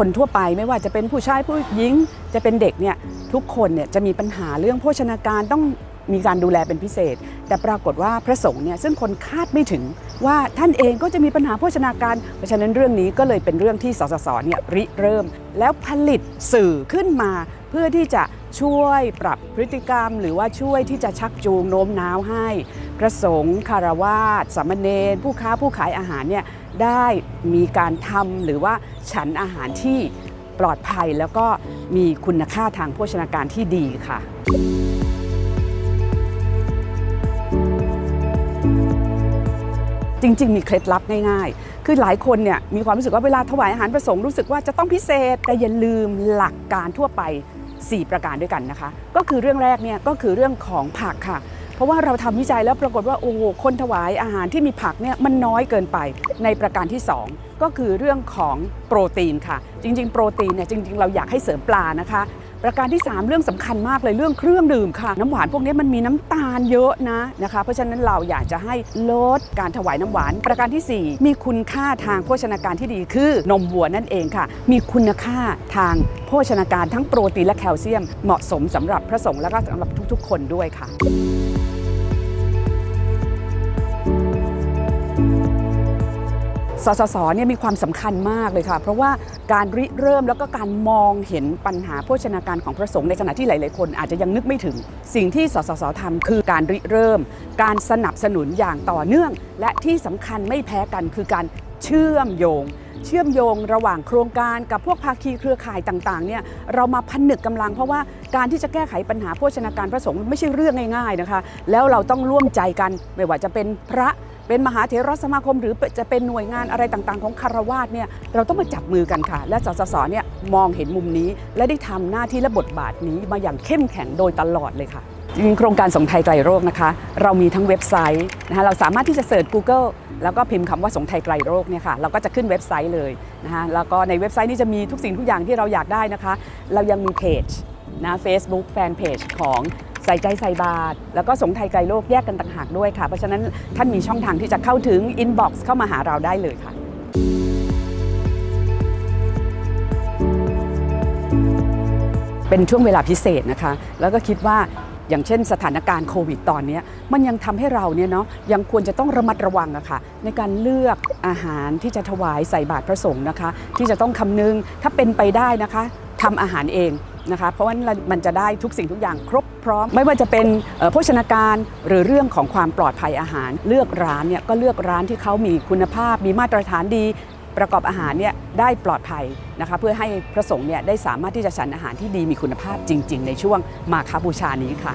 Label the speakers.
Speaker 1: คนทั่วไปไม่ว่าจะเป็นผู้ชายผู้หญิงจะเป็นเด็กเนี่ยทุกคนเนี่ยจะมีปัญหาเรื่องโภชนาการต้องมีการดูแลเป็นพิเศษ แต่ปรากฏว่าพระสงฆ์เนี่ยซึ่งคนคาดไม่ถึงว่าท่านเองก็จะมีปัญหาโภชนาการ เพราะฉะนั้นเรื่องนี้ก็เลยเป็นเรื่องที่สสสเนี่ยริเริ่ม แล้วผลิตสื่อขึ้นมาเพื่อที่จะ ช่วยปรับพฤติกรรม หรือว่าช่วยที่จะชักจูงโน้มน้าวให้ พระสงฆ์คารวาสสามเณรผู้ค้าผู้ขายอาหารเนี่ยได้มีการทำหรือว่าฉันอาหารที่ปลอดภัยแล้วก็มีคุณค่าทางโภชนาการที่ดีค่ะจริง ๆ มีเคล็ดลับง่ายๆ คือหลายคนเนี่ยมีความรู้สึกว่าเวลาถวายอาหารประสงค์รู้สึกว่าจะต้องพิเศษ แต่อย่าลืมหลักการทั่วไป 4 ประการด้วยกันนะคะ ก็คือเรื่องแรกเนี่ยก็คือเรื่องของผักค่ะ ราะว่าเราทำวิจัยแล้วปรากฏว่าโอ้คนถวายอาหารที่มีผักเนี่ยมันน้อยเกินไปในประการที่ 2 ก็คือเรื่องของโปรตีนค่ะ จริง ๆ โปรตีนเนี่ยจริง ๆ เราอยากให้เสริมปลานะคะประการที่ 3 เรื่องสำคัญมากเลยเรื่องเครื่องดื่มค่ะ น้ำหวานพวกนี้มันมีน้ำตาลเยอะนะนะคะ เพราะฉะนั้นเราอยากจะให้ลดการถวายน้ำหวาน ประการทีสี่ 4 มีคุณค่าทางโภชนาการที่ดีคือนมวัวนั่นเองค่ะ มีคุณค่าทางโภชนาการทั้งโปรตีนและแคลเซียมเหมาะสมสำหรับพระสงฆ์และก็สำหรับทุกๆ คนด้วยค่ะ สสสเนี่ยมีความสำคัญมากเลยค่ะ เพราะว่าการริเริ่มแล้วก็การมองเห็นปัญหาโภชนาการของพระสงฆ์ในขณะที่หลาย ๆ คนอาจจะยังนึกไม่ถึง สิ่งที่สสสทำคือการริเริ่ม การสนับสนุนอย่างต่อเนื่อง และที่สำคัญไม่แพ้กันคือการเชื่อมโยง เชื่อมโยงระหว่างโครงการกับพวกภาคีเครือข่ายต่างๆเนี่ยเรามาผนึกกำลังเพราะว่าการที่จะแก้ไขปัญหาโภชนาการพระสงฆ์ไม่ใช่เรื่องง่าย ๆนะคะ แล้วเราต้องร่วมใจกันไม่ว่าจะเป็นพระ เป็นมหาเถรสมาคม หรือจะเป็นหน่วยงานอะไรต่างๆ ของคารวาสเนี่ยเราต้องมาจับมือกันค่ะ และสสสเนี่ยมองเห็นมุมนี้ และได้ทำหน้าที่และบทบาทนี้มาอย่างเข้มแข็งโดยตลอดเลยค่ะจริงโครงการสงไทยไกลโรคนะคะ เรามีทั้งเว็บไซต์นะคะเราสามารถที่จะเสิร์ช Google แล้วก็พิมพ์คำว่าสงไทยไกลโรคเนี่ยค่ะเราก็จะขึ้นเว็บไซต์เลยนะคะแล้วก็ในเว็บไซต์นี้จะมีทุกสิ่งทุกอย่างที่เราอยากได้นะคะ เรายังมีเพจนะ Facebook แฟนเพจของ ใส่ใจใส่บาตรแล้วก็สงไทยไกลโลกแยกกันต่างหากด้วยค่ะ เพราะฉะนั้นท่านมีช่องทางที่จะเข้าถึง inbox เข้ามาหาเราได้เลยค่ะเป็นช่วงเวลาพิเศษนะคะ แล้วก็คิดว่าอย่างเช่นสถานการณ์โควิดตอนนี้มันยังทำให้เราเนี่ยเนาะยังควรจะต้องระมัดระวังอะค่ะในการเลือกอาหารที่จะถวายใส่บาตรพระสงฆ์นะคะ ที่จะต้องคำนึงถ้าเป็นไปได้นะคะทำอาหารเอง นะคะเพราะว่ามันจะได้ทุกสิ่งทุกอย่างครบพร้อม ไม่ว่าจะเป็นโภชนาการหรือเรื่องของความปลอดภัยอาหาร เลือกร้านเนี่ยก็เลือกร้านที่เขามีคุณภาพ มีมาตรฐานดี ประกอบอาหารเนี่ยได้ปลอดภัยนะคะเพื่อให้พระสงฆ์เนี่ยได้สามารถที่จะฉันอาหารที่ดีมีคุณภาพจริง ๆ ในช่วงมาคาบูชานี้ค่ะ